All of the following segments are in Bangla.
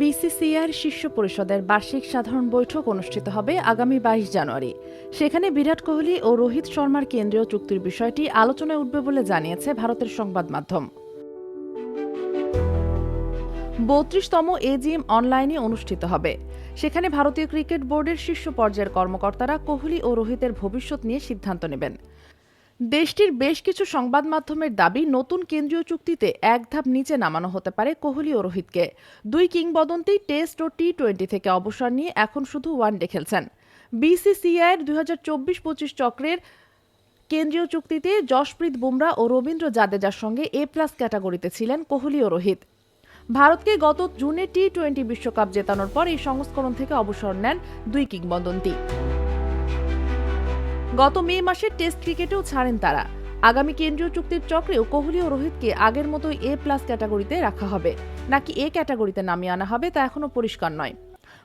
বিসিসিআর শীর্ষ পরিষদের বার্ষিক সাধারণ বৈঠক অনুষ্ঠিত হবে আগামী বাইশ জানুয়ারি। সেখানে বিরাট কোহলি ও রোহিত শর্মার কেন্দ্রীয় চুক্তির বিষয়টি আলোচনায় উঠবে বলে জানিয়েছে ভারতের সংবাদ মাধ্যম। বত্রিশতম এজিএম অনলাইনে অনুষ্ঠিত হবে। সেখানে ভারতীয় ক্রিকেট বোর্ডের শীর্ষ পর্যায়ের কর্মকর্তারা কোহলি ও রোহিতের ভবিষ্যৎ নিয়ে সিদ্ধান্ত নেবেন। দেশটির বেশ কিছু সংবাদ মাধ্যমের দাবি, নতুন কেন্দ্রীয় চুক্তিতে এক ধাপ নিচে নামানো হতে পারে কোহলি ও রোহিতকে। দুই কিংবদন্তি টেস্ট ও টি টোয়েন্টি থেকে অবসর নিয়ে এখন শুধু ওয়ানডে খেলছেন। বিসিসিআইয়ের দুই হাজার চব্বিশ পঁচিশ চক্রের কেন্দ্রীয় চুক্তিতে যশপ্রীত বুমরা ও রবীন্দ্র জাদেজার সঙ্গে এ প্লাস ক্যাটাগরিতে ছিলেন কোহলি ও রোহিত। ভারতকে গত জুনে টি টোয়েন্টি বিশ্বকাপ জেতানোর পর এই সংস্করণ থেকে অবসর নেন দুই কিংবদন্তি। গত মে মাসে টেস্ট ক্রিকেটেও ছাড়েন তারা। আগামী কেন্দ্রীয় চুক্তির চক্রেও কোহলি ও রোহিতকে আগের মতো এ প্লাস ক্যাটাগরিতে রাখা হবে। নাকি এ ক্যাটাগরিতে নামিয়ে আনা হবে তা এখনও পরিষ্কার নয়।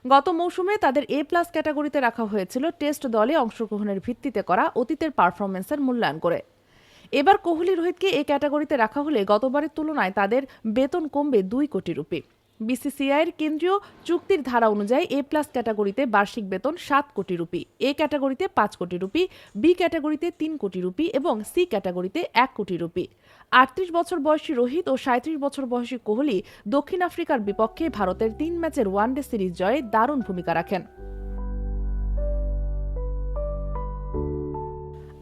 গত মৌসুমে তাদের এ প্লাস ক্যাটাগরিতে রাখা হয়েছিল টেস্ট দলে অংশগ্রহণের ভিত্তিতে করা অতীতের পারফরমেন্সের মূল্যায়ন করে। এবার কোহলি রোহিতকে এ ক্যাটাগরিতে রাখা হলে গতবারের তুলনায় তাদের বেতন কমবে দুই কোটি রুপি। বিসিসিআইয়ের কেন্দ্রীয় চুক্তির ধারা অনুযায়ী এ প্লাস ক্যাটাগরিতে বার্ষিক বেতন সাত কোটি রুপি, এ ক্যাটাগরিতে পাঁচ কোটি রুপি, বি ক্যাটাগরিতে তিন কোটি রুপি এবং সি ক্যাটাগরিতে এক কোটি রুপি। আটত্রিশ বছর বয়সী রোহিত ও সাঁত্রিশ বছর বয়সী কোহলি দক্ষিণ আফ্রিকার বিপক্ষে ভারতের তিন ম্যাচের ওয়ানডে সিরিজ জয়ে দারুণ ভূমিকা রাখেন।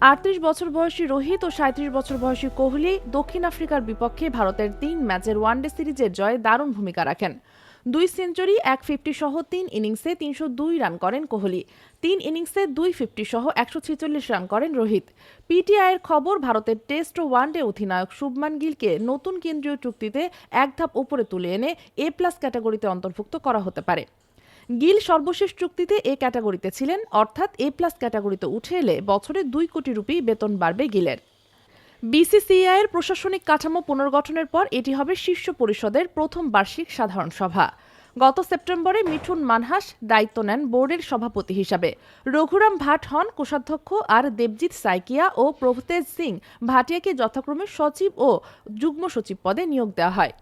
আটত্রিশ বছর বয়সী রোহিত ও সাঁত্রিশ বছর বয়সী কোহলি দক্ষিণ আফ্রিকার বিপক্ষে ভারতের তিন ম্যাচের ওয়ানডে সিরিজের জয়ে দারুণ ভূমিকা রাখেন। দুই সেঞ্চুরি, এক ফিফটি সহ তিন ইনিংসে তিনশো দুই রান করেন কোহলি। তিন ইনিংসে দুই ফিফটি সহ একশো ছেচল্লিশ রান করেন রোহিত। পিটিআইয়ের খবর, ভারতের টেস্ট ও ওয়ানডে অধিনায়ক শুভমান গিলকে নতুন কেন্দ্রীয় চুক্তিতে এক ধাপ উপরে তুলে এনে এ প্লাস ক্যাটাগরিতে অন্তর্ভুক্ত করা হতে পারে। গিল সর্বশেষ চুক্তিতে এ ক্যাটাগরিতে ছিলেন, অর্থাৎ এ প্লাস ক্যাটাগরিতে উঠে এলে বছরে দুই কোটি রুপি বেতন বাড়বে গিলের। বিসিসিআই এর প্রশাসনিক কাঠামো পুনর্গঠনের পর এটি হবে শীর্ষ পরিষদের প্রথম বার্ষিক সাধারণ সভা। গত সেপ্টেম্বরে মিঠুন মানহাস দায়িত্ব নেন বোর্ডের সভাপতি হিসাবে। রঘুরাম ভাট হন কোষাধ্যক্ষ আর দেবজিৎ সাইকিয়া ও প্রভতেজ সিং ভাটিয়াকে যথাক্রমে সচিব ও যুগ্ম সচিব পদে নিয়োগ দেওয়া হয়।